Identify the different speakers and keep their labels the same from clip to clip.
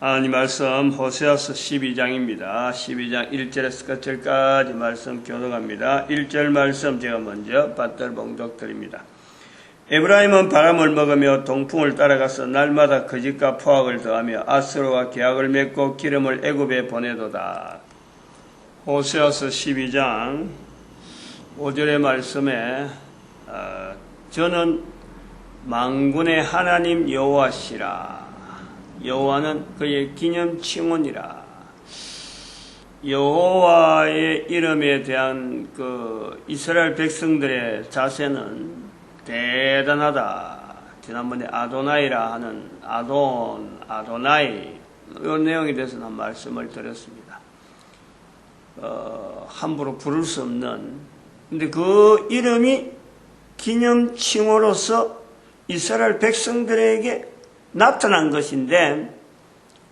Speaker 1: 하나님 말씀 호세아서 12장입니다. 12장 1절에서 끝절까지 말씀 교독합니다. 1절 말씀 제가 먼저 받들 봉독 드립니다. 에브라임은 바람을 먹으며 동풍을 따라가서 날마다 거짓과 포악을 더하며 아스로와 계약을 맺고 기름을 애굽에 보내도다. 호세아서 12장 5절의 말씀에 어, 저는 망군의 하나님 여호와시라. 여호와는 그의 기념 칭원이라. 여호와의 이름에 대한 그 이스라엘 백성들의 자세는 대단하다. 지난번에 아도나이라 하는 아돈, 아도나이 이 내용에 대해서는 말씀을 드렸습니다. 어, 함부로 부를 수 없는 근데 그 이름이 기념 칭호로서 이스라엘 백성들에게 나타난 것인데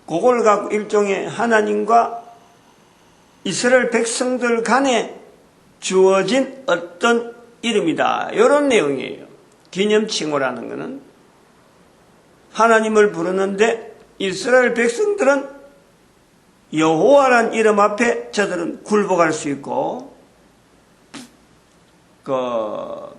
Speaker 1: 그걸 갖고 일종의 하나님과 이스라엘 백성들 간에 주어진 어떤 이름이다. 이런 내용이에요. 기념칭호라는 것은 하나님을 부르는데 이스라엘 백성들은 여호와란 이름 앞에 저들은 굴복할 수 있고 그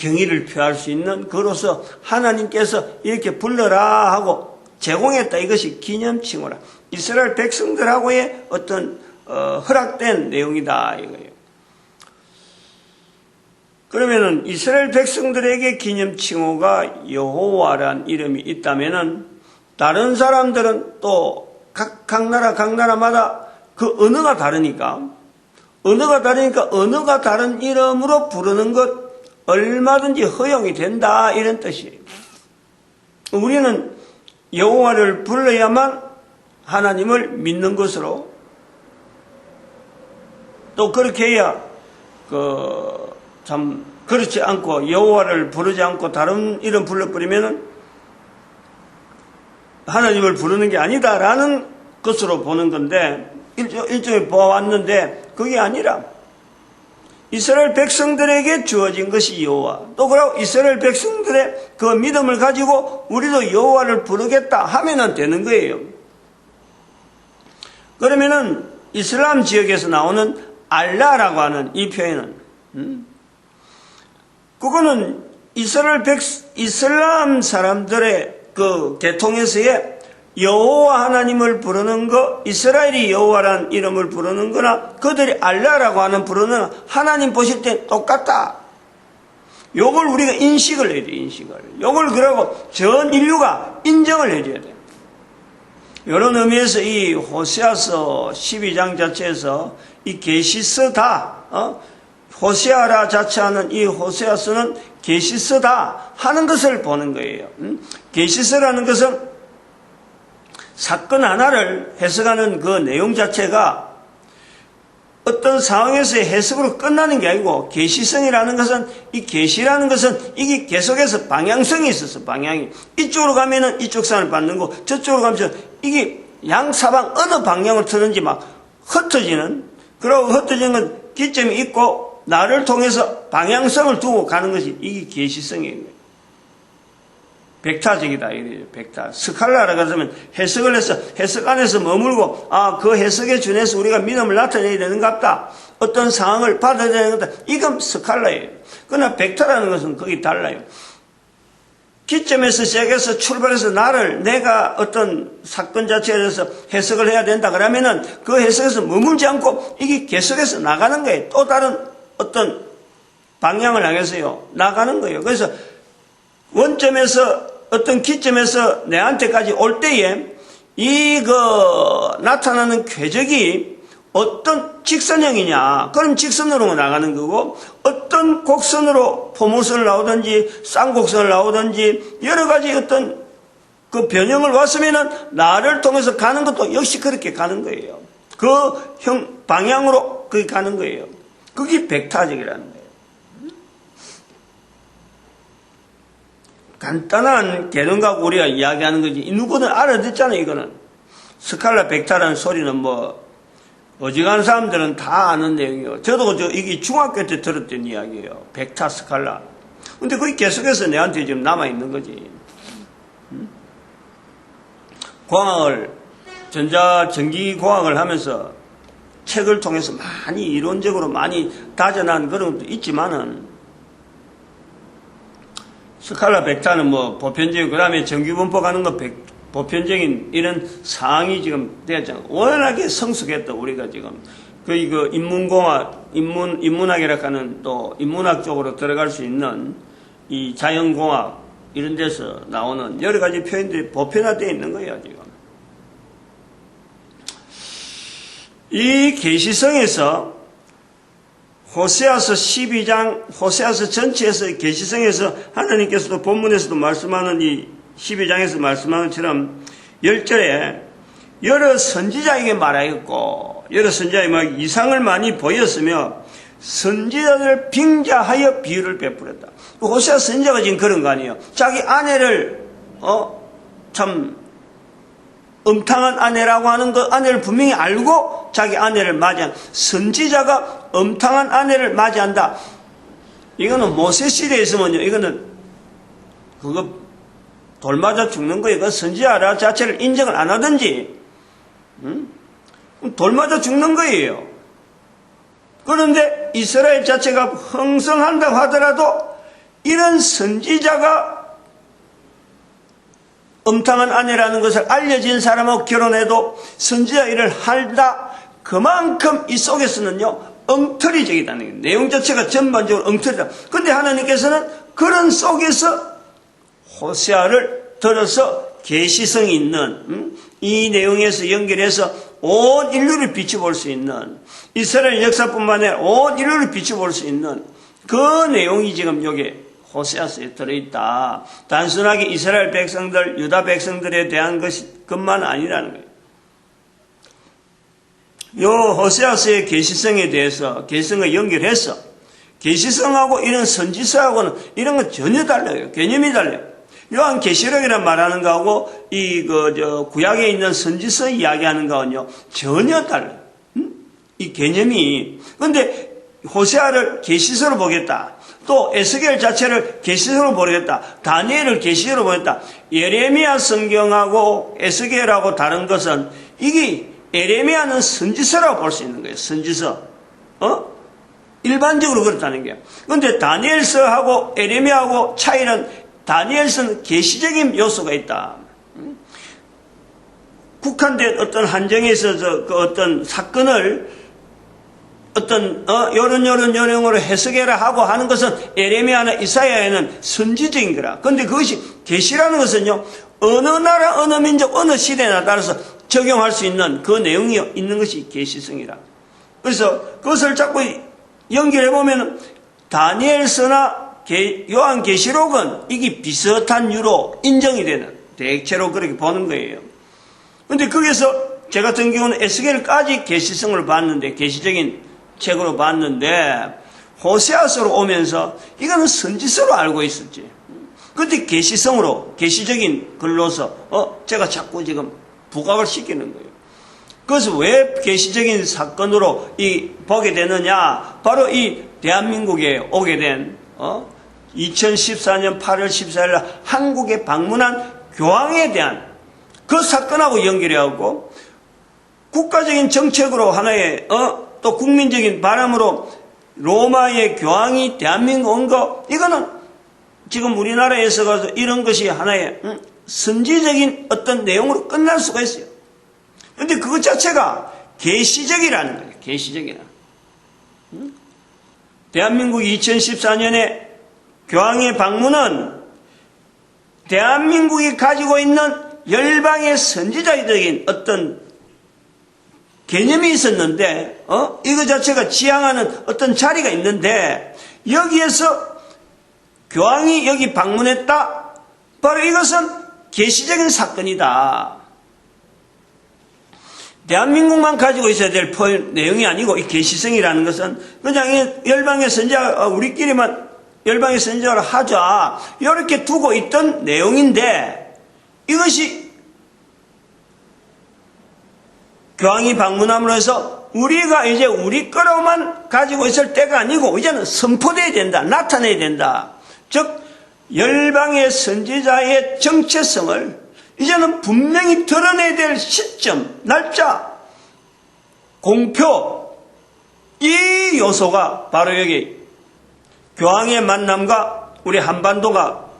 Speaker 1: 경의를 표할 수 있는 그로서 하나님께서 이렇게 불러라 하고 제공했다. 이것이 기념칭호라. 이스라엘 백성들하고의 어떤 어, 허락된 내용이다 이거예요. 그러면은 이스라엘 백성들에게 기념칭호가 여호와란 이름이 있다면은 다른 사람들은 또각 각 나라 각 나라마다 그 언어가 다르니까 언어가 다르니까 언어가 다른 이름으로 부르는 것 얼마든지 허용이 된다 이런 뜻이에요. 우리는 여호와를 불러야만 하나님을 믿는 것으로 또 그렇게 해야 그 참 그렇지 않고 여호와를 부르지 않고 다른 이름 불러버리면은 하나님을 부르는 게 아니다라는 것으로 보는 건데 일종, 일종의 보아왔는데 그게 아니라 이스라엘 백성들에게 주어진 것이 여호와. 또 그러고 이스라엘 백성들의 그 믿음을 가지고 우리도 여호와를 부르겠다 하면은 되는 거예요. 그러면은 이슬람 지역에서 나오는 알라라고 하는 이 표현은 음? 그거는 이스라엘 백 이슬람 사람들의 그 계통에서의 여호와 하나님을 부르는 거, 이스라엘이 여호와란 이름을 부르는 거나 그들이 알라라고 하는 부르는 하나님 보실 때 똑같다. 요걸 우리가 인식을 해야 돼, 인식을. 요걸 그러고 전 인류가 인정을 해줘야 돼. 이런 의미에서 이 호세아서 12장 자체에서 이 계시서다, 어? 호세아라 자체하는 이 호세아서는 계시서다 하는 것을 보는 거예요. 음? 계시서라는 것은 사건 하나를 해석하는 그 내용 자체가 어떤 상황에서의 해석으로 끝나는 게 아니고 계시성이라는 것은 이 계시라는 것은 이게 계속해서 방향성이 있어서 방향이 이쪽으로 가면은 이쪽 산을 받는 거 저쪽으로 가면 이게 양 사방 어느 방향을 트는지 막 흩어지는 그러고 흩어지는 건 기점이 있고 나를 통해서 방향성을 두고 가는 것이 이게 계시성이에요. 백타적이다 이래요. 백타. 스칼라라고 하면 해석을 해서 해석 안에서 머물고 아 그 해석에 준해서 우리가 믿음을 나타내야 되는 것 같다. 어떤 상황을 받아야 되는 것다. 이건 스칼라예요. 그러나 백타라는 것은 거기 달라요. 기점에서 시작해서 출발해서 나를 내가 어떤 사건 자체에 대해서 해석을 해야 된다 그러면은 그 해석에서 머물지 않고 이게 계속해서 나가는 거예요. 또 다른 어떤 방향을 향해서요. 나가는 거예요. 그래서 원점에서 어떤 기점에서 내한테까지 올 때에 이 그 나타나는 궤적이 어떤 직선형이냐 그럼 직선으로 나가는 거고 어떤 곡선으로 포물선을 나오든지 쌍곡선을 나오든지 여러 가지 어떤 그 변형을 왔으면은 나를 통해서 가는 것도 역시 그렇게 가는 거예요. 그 형 방향으로 그게 가는 거예요. 그게 백타적이라는 거예요. 간단한 과 우리가 이야기하는 거지. 누구든 알아듣잖아요, 이거는. 스칼라 백타라는 소리는 뭐, 어지간한 사람들은 다 아는 내용이에요. 저도 저, 이게 중학교 때 들었던 이야기예요. 백타 스칼라. 근데 그게 계속해서 내한테 지금 남아있는 거지. 공학을 전자 전기 공학을 하면서 책을 통해서 많이 이론적으로 많이 다져난 그런 것도 있지만은 스칼라 벡터는 뭐 보편적인 그다음에 정규분포 가는 거 백- 보편적인 이런 상황이 지금 되었잖아. 워낙에 성숙했다 우리가 지금 그 이거 인문공학 인문 인문학이라 하는 또 인문학 쪽으로 들어갈 수 있는 이 자연공학 이런 데서 나오는 여러 가지 표현들이 보편화되어 있는 거예요 지금. 이 계시성에서 호세아서 12장 호세아서 전체에서 계시성에서 하나님께서도 본문에서도 말씀하는 이 12장에서 말씀하는 것처럼 10절에 여러 선지자에게 말하였고 여러 선지자에게 막 이상을 많이 보였으며 선지자들 빙자하여 비유를 베풀었다. 호세아 선지자가 지금 그런 거 아니에요. 자기 아내를 어 참 음탕한 아내라고 하는 그 아내를 분명히 알고 자기 아내를 맞이한 선지자가 음탕한 아내를 맞이한다. 이거는 모세 시대에 있으면요. 이거는 그거 돌 맞아 죽는 거예요. 그 선지자라 자체를 인정을 안 하든지 음? 돌 맞아 죽는 거예요. 그런데 이스라엘 자체가 흥성한다고 하더라도 이런 선지자가 음탕한 아내라는 것을 알려진 사람하고 결혼해도 선지자 일을 할다. 그만큼 이 속에서는요, 엉터리적이다는 거예요. 내용 자체가 전반적으로 엉터리다. 근데 하나님께서는 그런 속에서 호세아를 들어서 계시성이 있는 음? 이 내용에서 연결해서 온 인류를 비춰볼 수 있는 이스라엘 역사뿐만 아니라 온 인류를 비춰볼 수 있는 그 내용이 지금 여기 호세아서에 들어있다. 단순하게 이스라엘 백성들, 유다 백성들에 대한 것이 것만 아니라는 거예요. 요 호세아서의 계시성에 대해서 계시성과 연결해서 계시성하고 이런 선지서하고는 이런 건 전혀 달라요. 개념이 달라요. 요한 계시록이란 말하는 거하고 이 그 저 구약에 있는 선지서 이야기하는 거는요 전혀 달라요. 음? 이 개념이 근데 호세아를 계시서로 보겠다. 또 에스겔 자체를 계시서로 보겠다. 다니엘을 계시서로 보겠다. 예레미야 성경하고 에스겔하고 다른 것은 이게 예레미야는 선지서라고 볼 수 있는 거예요. 선지서. 어? 일반적으로 그렇다는 게. 근데 다니엘서하고 에레미야하고 차이는 다니엘서는 계시적인 요소가 있다. 음? 국한된 어떤 한정에 있어서 그 어떤 사건을 어떤 어 요런 요런 요령으로 해석해라 하고 하는 것은 에레미야나 이사야에는 선지적인 거라. 근데 그것이 계시라는 것은요 어느 나라 어느 민족 어느 시대나 따라서 적용할 수 있는 그 내용이 있는 것이 계시성이라. 그래서 그것을 자꾸 연결해 보면 다니엘서나 요한 계시록은 이게 비슷한 유로 인정이 되는 대체로 그렇게 보는 거예요. 근데 거기서 제 같은 경우는 에스겔까지 계시성을 봤는데 계시적인 책으로 봤는데 호세아서로 오면서 이거는 선지서로 알고 있었지. 근데 계시성으로 계시적인 글로서 어 제가 자꾸 지금 부각을 시키는 거예요. 그래서 왜 계시적인 사건으로 이 보게 되느냐? 바로 이 대한민국에 오게 된 어? 2014년 8월 14일 날 한국에 방문한 교황에 대한 그 사건하고 연결해갖고 국가적인 정책으로 하나의 어? 또 국민적인 바람으로 로마의 교황이 대한민국 온 거, 이거는 지금 우리나라에서 가서 이런 것이 하나의 음, 선지적인 어떤 내용으로 끝날 수가 있어요. 근데 그것 자체가 계시적이라는 거예요. 계시적이라. 음? 대한민국이 2014년에 교황의 방문은 대한민국이 가지고 있는 열방의 선지자적인 어떤 개념이 있었는데, 어? 이거 자체가 지향하는 어떤 자리가 있는데, 여기에서 교황이 여기 방문했다? 바로 이것은 계시적인 사건이다. 대한민국만 가지고 있어야 될 내용이 아니고, 이 계시성이라는 것은 그냥 열방의 선지자, 우리끼리만 열방의 선지자를 하자. 이렇게 두고 있던 내용인데, 이것이 교황이 방문함으로 해서 우리가 이제 우리 거로만 가지고 있을 때가 아니고 이제는 선포돼야 된다. 나타내야 된다. 즉 열방의 선지자의 정체성을 이제는 분명히 드러내야 될 시점, 날짜, 공표, 이 요소가 바로 여기 교황의 만남과 우리 한반도가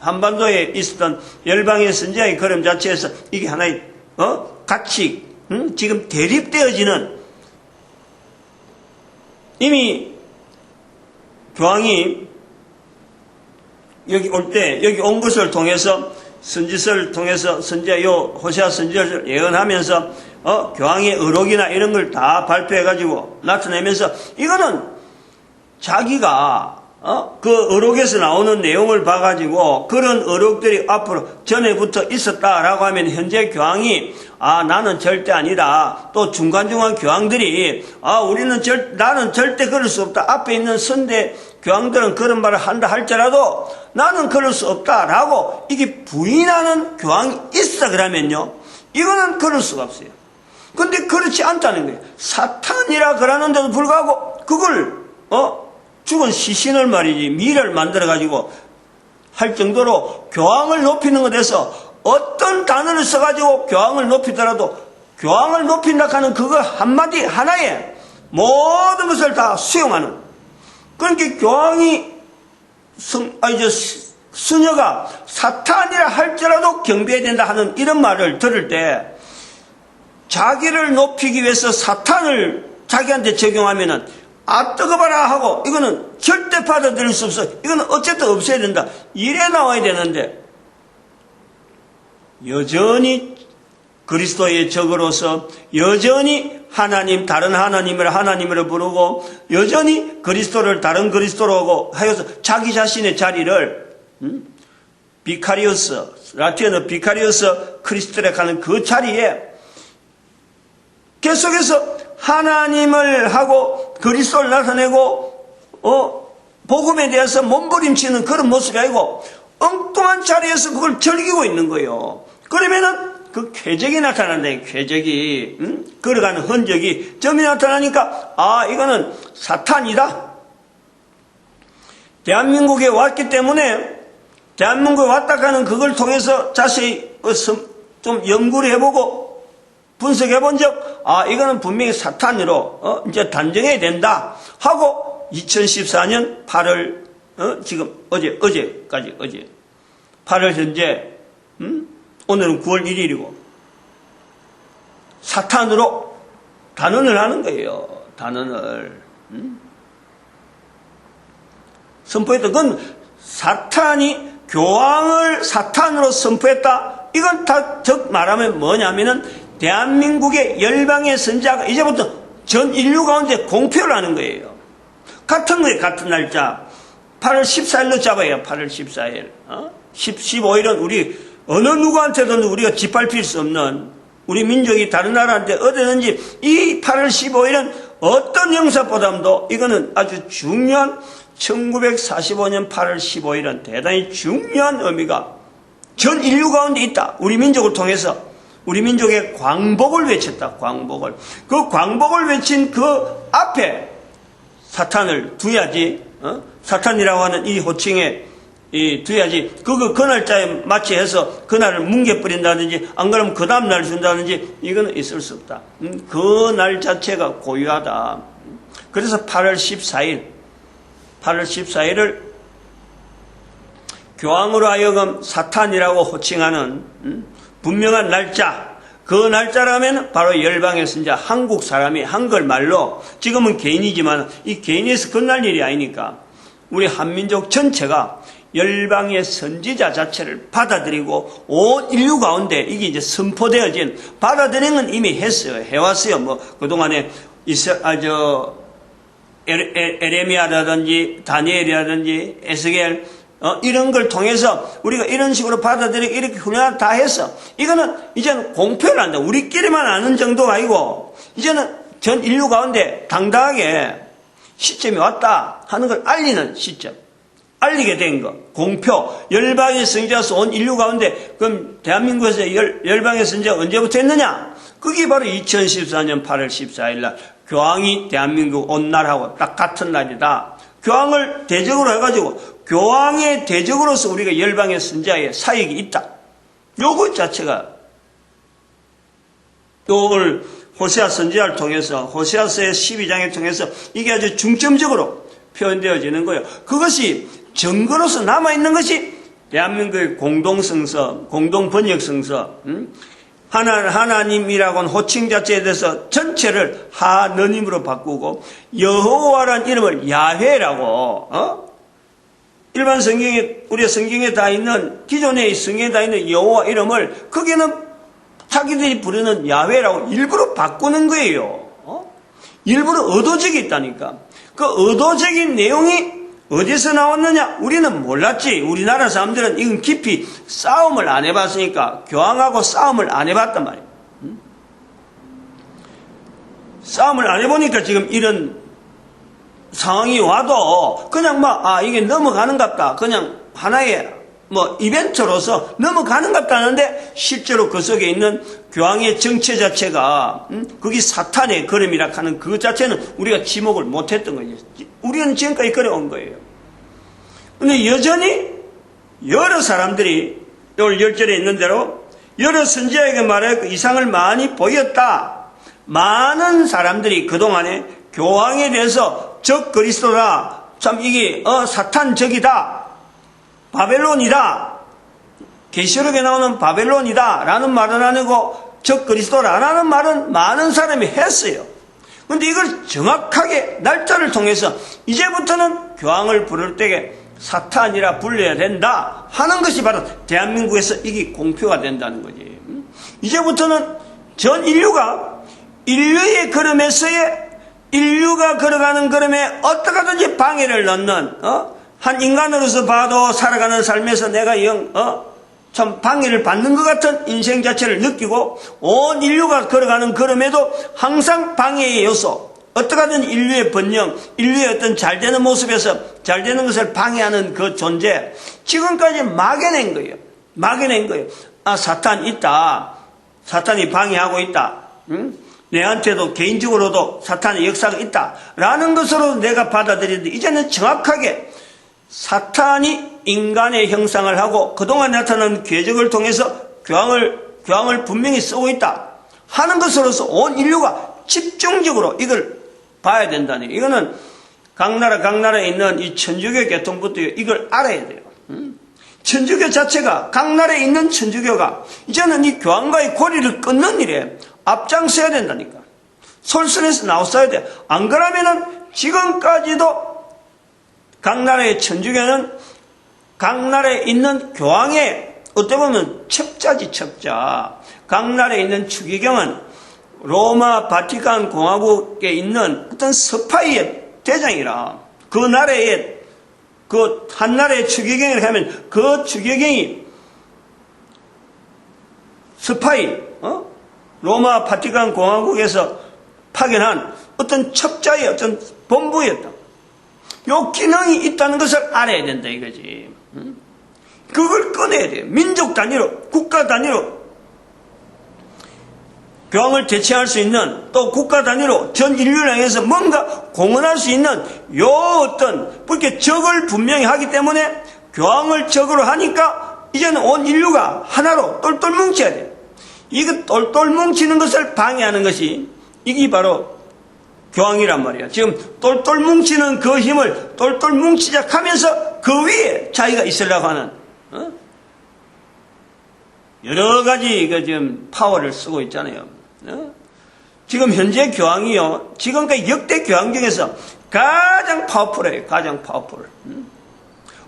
Speaker 1: 한반도에 있었던 열방의 선지자의 걸음 자체에서 이게 하나의 어? 같이 응? 지금 대립되어지는 이미 교황이 여기 올 때 여기 온 것을 통해서 선지서를 통해서 선지자 요 호세아 선지자를 예언하면서 어 교황의 의록이나 이런 걸 다 발표해 가지고 나타내면서 이거는 자기가 어? 그 의록에서 나오는 내용을 봐가지고 그런 의록들이 앞으로 전에부터 있었다라고 하면 현재 교황이 아 나는 절대 아니다. 또 중간중간 교황들이 아 우리는 절 나는 절대 그럴 수 없다. 앞에 있는 선대 교황들은 그런 말을 한다 할지라도 나는 그럴 수 없다라고 이게 부인하는 교황이 있어 그러면요. 이거는 그럴 수가 없어요. 근데 그렇지 않다는 거예요. 사탄이라 그러는데도 불구하고 그걸 어 죽은 시신을 말이지 미를 만들어 가지고 할 정도로 교황을 높이는 것에서 어떤 단어를 써가지고 교황을 높이더라도 교황을 높인다 하는 그거 한마디 하나에 모든 것을 다 수용하는. 그러니까 교황이 성, 아니, 저, 수녀가 사탄이라 할지라도 경배해야 된다 하는 이런 말을 들을 때 자기를 높이기 위해서 사탄을 자기한테 적용하면은 아 뜨거워라 하고 이거는 절대 받아들일 수 없어. 이거는 어쨌든 없어야 된다. 이래 나와야 되는데 여전히 그리스도의 적으로서 여전히 하나님 다른 하나님을 하나님으로 부르고 여전히 그리스도를 다른 그리스도로 하여서 자기 자신의 자리를 음? 비카리오스 라틴어 비카리오스 크리스토에 가는 그 자리에 계속해서 하나님을 하고 그리스도를 나타내고 어 복음에 대해서 몸부림치는 그런 모습이 아니고 엉뚱한 자리에서 그걸 즐기고 있는 거예요. 그러면은 그 쾌적이 나타난다. 쾌적이 음? 걸어가는 흔적이 점이 나타나니까 아 이거는 사탄이다. 대한민국에 왔기 때문에 대한민국에 왔다 가는 그걸 통해서 자세히 어, 좀 연구를 해보고 분석해 본 적, 아, 이거는 분명히 사탄으로, 어, 이제 단정해야 된다. 하고, 2014년 8월, 어, 지금, 어제, 어제까지, 어제. 8월 현재, 음? 오늘은 9월 1일이고, 사탄으로 단언을 하는 거예요. 단언을. 음? 선포했다. 그건 사탄이 교황을 사탄으로 선포했다. 이건 다, 즉 말하면 뭐냐면은 대한민국의 열방의 선자가 이제부터 전 인류 가운데 공표를 하는 거예요. 같은 거예요. 같은 날짜. 8월 14일로 잡아요. 8월 14일. 어? 10, 15일은 우리 어느 누구한테도 우리가 짓밟힐 수 없는 우리 민족이 다른 나라한테 어디든지 이 8월 15일은 어떤 영사보다도 이거는 아주 중요한 1945년 8월 15일은 대단히 중요한 의미가 전 인류 가운데 있다. 우리 민족을 통해서 우리 민족의 광복을 외쳤다. 광복을. 그 광복을 외친 그 앞에 사탄을 두야지. 어? 사탄이라고 하는 이 호칭에 이 두야지. 그거 그 날짜에 마치해서 그날을 뭉개버린다든지 안 그러면 그 다음 날 준다든지 이거는 있을 수 없다. 음, 그날 자체가 고유하다. 그래서 8월 14일 8월 14일을 교황으로 하여금 사탄이라고 호칭하는 음, 분명한 날짜, 그 날짜라면 바로 열방의 선자 한국 사람이 한글말로 지금은 개인이지만 이 개인에서 끝날 일이 아니니까 우리 한민족 전체가 열방의 선지자 자체를 받아들이고 온 인류 가운데 이게 이제 선포되어진 받아들이는 이미 했어요. 해왔어요. 뭐 그동안에 이스 아저 에레미아라든지 다니엘이라든지 에스겔 어, 이런 걸 통해서 우리가 이런 식으로 받아들이고 이렇게 훈련 다 해서 이거는 이제는 공표를 한다. 우리끼리만 아는 정도가 아니고 이제는 전 인류 가운데 당당하게 시점이 왔다 하는 걸 알리는 시점. 알리게 된 거. 공표. 열방의 성자서 온 인류 가운데 그럼 대한민국에서 열, 열방의 성자가 언제부터 했느냐? 그게 바로 2014년 8월 14일 날 교황이 대한민국 온 날하고 딱 같은 날이다. 교황을 대적으로 해가지고 교황의 대적으로서 우리가 열방의 선자의 사역이 있다. 요것 자체가 또 오늘 호세아 선지자를 통해서 호세아서의 12장을 통해서 이게 아주 중점적으로 표현되어지는 거예요. 그것이 증거로서 남아있는 것이 대한민국의 공동성서, 공동번역성서, 음? 하나, 하나님이라고는 호칭 자체에 대해서 전체를 하느님으로 바꾸고 여호와란 이름을 야훼라고 어? 일반 성경에 우리 성경에 다 있는 기존의 성경에 다 있는 여호와 이름을 거기는 자기들이 부르는 야훼라고 일부러 바꾸는 거예요. 어? 일부러 의도적이 있다니까. 그 의도적인 내용이 어디서 나왔느냐? 우리는 몰랐지. 우리나라 사람들은 이건 깊이 싸움을 안 해봤으니까 교황하고 싸움을 안 해봤단 말이에요. 응? 싸움을 안 해보니까 지금 이런 상황이 와도 그냥 막, 아, 이게 넘어가는 것 같다. 그냥 하나의 뭐 이벤트로서 넘어가는 것 같다는데 실제로 그 속에 있는 교황의 정체 자체가 음? 그게 사탄의 걸음이라 하는 그 자체는 우리가 지목을 못했던 거죠. 우리는 지금까지 그래온 거예요. 근데 여전히 여러 사람들이 오늘 열절에 있는 대로 여러 선지자에게 말해 그 이상을 많이 보였다. 많은 사람들이 그동안에 교황에 대해서 적 그리스도라 참 이게 어 사탄 적이다. 바벨론이다. 계시록에 나오는 바벨론이다. 라는 말은 아니고 적 그리스도라는 말은 많은 사람이 했어요. 근데 이걸 정확하게 날짜를 통해서 이제부터는 교황을 부를 때에 사탄이라 불려야 된다 하는 것이 바로 대한민국에서 이게 공표가 된다는 거지. 이제부터는 전 인류가 인류의 걸음에서의 인류가 걸어가는 걸음에 어떻게든지 방해를 넣는 어? 한 인간으로서 봐도 살아가는 삶에서 내가 영, 어? 참 방해를 받는 것 같은 인생 자체를 느끼고 온 인류가 걸어가는 걸음에도 항상 방해의 요소, 어떻게든 인류의 번영, 인류의 어떤 잘 되는 모습에서 잘 되는 것을 방해하는 그 존재, 지금까지 막여낸 거예요. 막여낸 거예요. 아, 사탄 있다. 사탄이 방해하고 있다. 응? 내한테도 개인적으로도 사탄의 역사가 있다. 라는 것으로 내가 받아들이는데 이제는 정확하게 사탄이 인간의 형상을 하고 그동안 나타난 궤적을 통해서 교황을, 교황을 분명히 쓰고 있다. 하는 것으로서 온 인류가 집중적으로 이걸 봐야 된다니. 이거는 각 나라, 각 나라에 있는 이 천주교 계통부터 이걸 알아야 돼요. 천주교 자체가, 각 나라에 있는 천주교가 이제는 이 교황과의 고리를 끊는 일에 앞장서야 된다니까. 솔선에서 나왔어야 돼. 안 그러면은 지금까지도 각 나라의 천주교는 각 나라에 있는 교황의 어떻게 보면 첩자지 첩자. 각 나라에 있는 추기경은 로마 바티칸 공화국에 있는 어떤 스파이의 대장이라 그 나라의 그 한 나라의 추기경을 하면 그 추기경이 스파이 어? 로마 바티칸 공화국에서 파견한 어떤 첩자의 어떤 본부였다. 요 기능이 있다는 것을 알아야 된다 이거지. 그걸 꺼내야 돼. 민족 단위로, 국가 단위로 교황을 대체할 수 있는 또 국가 단위로 전 인류를 향해서 뭔가 공헌할 수 있는 요 어떤 그렇게 적을 분명히 하기 때문에 교황을 적으로 하니까 이제는 온 인류가 하나로 똘똘 뭉쳐야 돼. 이거 똘똘 뭉치는 것을 방해하는 것이 이게 바로 교황이란 말이야. 지금 똘똘 뭉치는 그 힘을 똘똘 뭉치자 하면서 그 위에 자기가 있으려고 하는 어? 여러 가지 그 지금 파워를 쓰고 있잖아요. 어? 지금 현재 교황이요. 지금까지 역대 교황 중에서 가장 파워풀해요. 가장 파워풀.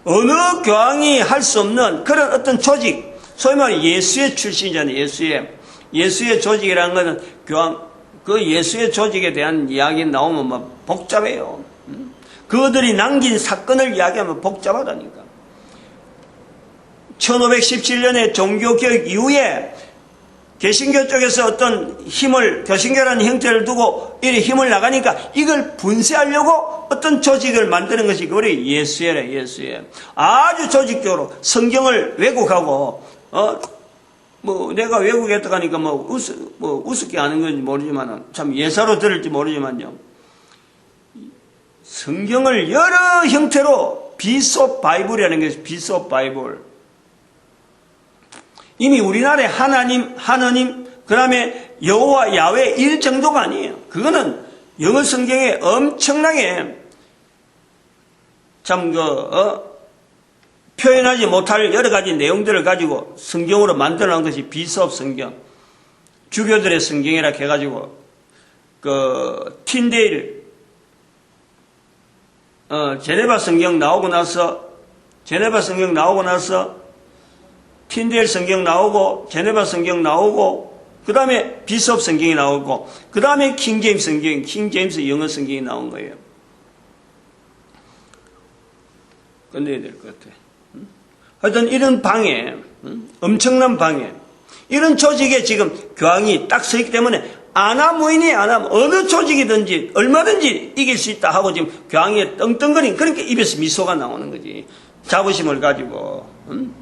Speaker 1: 어느 교황이 할 수 없는 그런 어떤 조직, 소위 말해 예수의 출신이잖아요. 예수의 예수의 조직이라는 것은 교황 그 예수의 조직에 대한 이야기 나오면 뭐 복잡해요. 그들이 남긴 사건을 이야기하면 복잡하다니까. 1517년에 종교개혁 이후에 개신교 쪽에서 어떤 힘을, 교신교라는 형태를 두고 이리 힘을 나가니까 이걸 분쇄하려고 어떤 조직을 만드는 것이 우리 예수회래, 예수회. 아주 조직적으로 성경을 왜곡하고, 어, 뭐 내가 외국에 했다 가니까 뭐, 우스, 뭐 우습게 하는 건지 모르지만 참 예사로 들을지 모르지만요. 성경을 여러 형태로 비소 바이블이라는 것이 비소 바이블. 이미 우리나라의 하나님, 하나님, 그 다음에 여호와 야외 일 정도가 아니에요. 그거는 영어 성경에 엄청나게 참, 그, 어, 표현하지 못할 여러 가지 내용들을 가지고 성경으로 만들어 놓은 것이 비스업 성경, 주교들의 성경이라 해가지고, 그, 틴데일, 어, 제네바 성경 나오고 나서, 제네바 성경 나오고 나서, 틴데일 성경 나오고, 제네바 성경 나오고, 그 다음에 비스업 성경이 나오고, 그 다음에 킹제임스 성경, 킹제임스 영어 성경이 나온 거예요. 끝내야 될 것 같아. 음? 하여튼 이런 방해, 음? 엄청난 방해, 이런 조직에 지금 교황이 딱 서 있기 때문에 아나무인이 아나 어느 조직이든지 얼마든지 이길 수 있다 하고 지금 교황이 떵떵거린 그러니까 입에서 미소가 나오는 거지. 자부심을 가지고 음?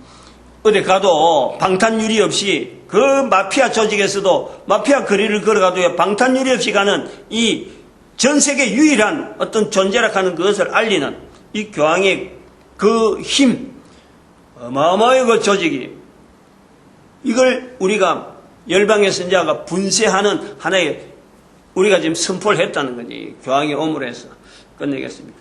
Speaker 1: 어디 가도 방탄유리 없이 그 마피아 조직에서도 마피아 거리를 걸어가도 방탄유리 없이 가는 이 전 세계 유일한 어떤 존재라 하는 그것을 알리는 이 교황의 그 힘, 어마어마한 그 조직이 이걸 우리가 열방의 선자가 분쇄하는 하나의 우리가 지금 선포를 했다는 거지. 교황이 오므로 해서 끝내겠습니다.